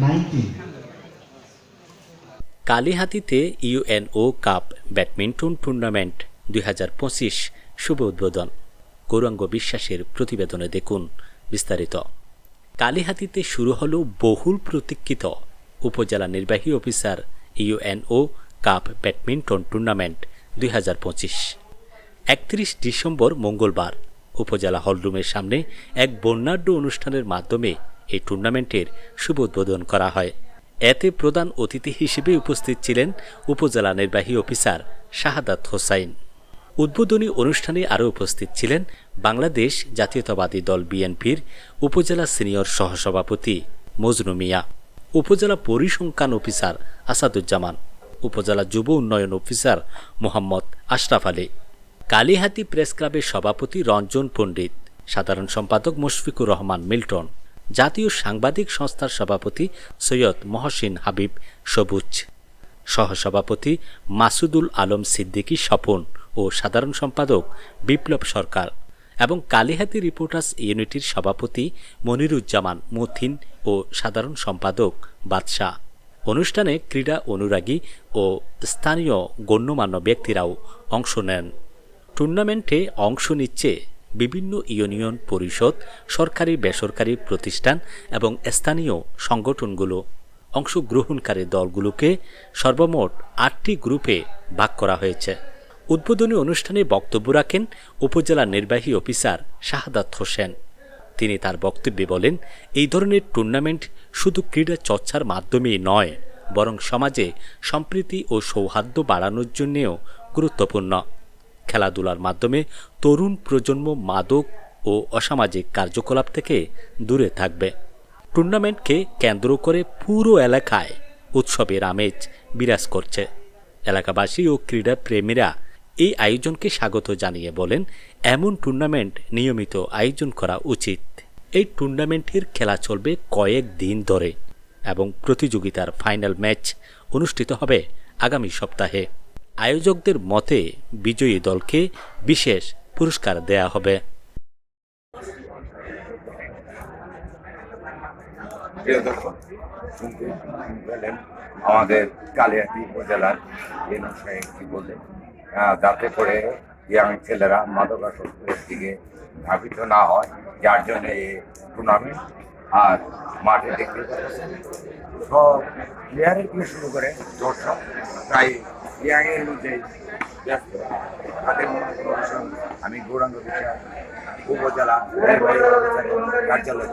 Nineteen. কালীহাতিতে UNO cup badminton tournament দুই হাজার পঁচিশ শুভ উদ্বোধন। গৌরাঙ্গ বিশ্বাসের প্রতিবেদনে দেখুন বিস্তারিত। কালীহাতিতে শুরু হল বহুল প্রতীক্ষিত উপজেলা নির্বাহী officer UNO cup badminton tournament দুই একত্রিশ ডিসেম্বর মঙ্গলবার উপজেলা হলরুমের সামনে এক বর্ণাঢ্য অনুষ্ঠানের মাধ্যমে এই টুর্নামেন্টের শুভ উদ্বোধন করা হয়। এতে প্রধান অতিথি হিসেবে উপস্থিত ছিলেন উপজেলা নির্বাহী অফিসার শাহাদাত হোসাইন। উদ্বোধনী অনুষ্ঠানে আরও উপস্থিত ছিলেন বাংলাদেশ জাতীয়তাবাদী দল বিএনপির উপজেলা সিনিয়র সহসভাপতি মজনু মিয়া, উপজেলা পরিসংখ্যান অফিসার আসাদুজ্জামান, উপজেলা যুব উন্নয়ন অফিসার মোহাম্মদ আশরাফ আলী, কালীহাতি প্রেস ক্লাবের সভাপতি রঞ্জন পণ্ডিত, সাধারণ সম্পাদক মুশফিকুর রহমান মিল্টন জাতীয় সাংবাদিক সংস্থার সভাপতি সৈয়দ মহসিন হাবিব সবুজ। সহসভাপতি মাসুদুল আলম সিদ্দিকী স্বপন ও সাধারণ সম্পাদক বিপ্লব সরকার এবং কালীহাতি রিপোর্টার্স ইউনিটির সভাপতি মনিরুজ্জামান মথিন ও সাধারণ সম্পাদক বাদশাহ। অনুষ্ঠানে ক্রীড়া অনুরাগী ও স্থানীয় গণ্যমান্য ব্যক্তিরাও অংশ নেন। টুর্নামেন্টে অংশ নিচ্ছে বিভিন্ন ইউনিয়ন পরিষদ, সরকারি বেসরকারি প্রতিষ্ঠান এবং স্থানীয় সংগঠনগুলো অংশগ্রহণকারী দলগুলোকে সর্বমোট আটটি গ্রুপে ভাগ করা হয়েছে। উদ্বোধনী অনুষ্ঠানে বক্তব্য রাখেন উপজেলা নির্বাহী অফিসার শাহাদাত হোসেন। তিনি তার বক্তব্যে বলেন, এই ধরনের টুর্নামেন্ট শুধু ক্রীড়া চর্চার মাধ্যমেই নয়, বরং সমাজে সম্প্রীতি ও সৌহার্দ্য বাড়ানোর জন্যেও গুরুত্বপূর্ণ। খেলাধুলার মাধ্যমে তরুণ প্রজন্ম মাদক ও অসামাজিক কার্যকলাপ থেকে দূরে থাকবে। টুর্নামেন্টকে কেন্দ্র করে পুরো এলাকায় উৎসবের আমেজ বিরাজ করছে। এলাকাবাসী ও ক্রীড়া প্রেমীরা এই আয়োজনকে স্বাগত জানিয়ে বলেন, এমন টুর্নামেন্ট নিয়মিত আয়োজন করা উচিত। এই টুর্নামেন্টের খেলা চলবে কয়েক দিন ধরে এবং প্রতিযোগিতার ফাইনাল ম্যাচ অনুষ্ঠিত হবে আগামী সপ্তাহে। আয়োজকদের মতে বিজয়ী দলকে বিশেষ পুরস্কার দেয়া হবে। আমাদের কালিয়াতি উপজেলার কি বললেন? যাতে করে ইয়াং ছেলেরা মাদকাসক্তের দিকে ধাবিত না হয়, যার জন্য এই টুর্নামেন্ট আর মাঠে দেখতে সব প্লেয়ারের থেকে শুরু করে দর্শক প্রায় ইয়াংয়ের মধ্যে ব্যস্ত। তাদের আমি গৌরাঙ্গ বিচার উপজেলা কার্যালয়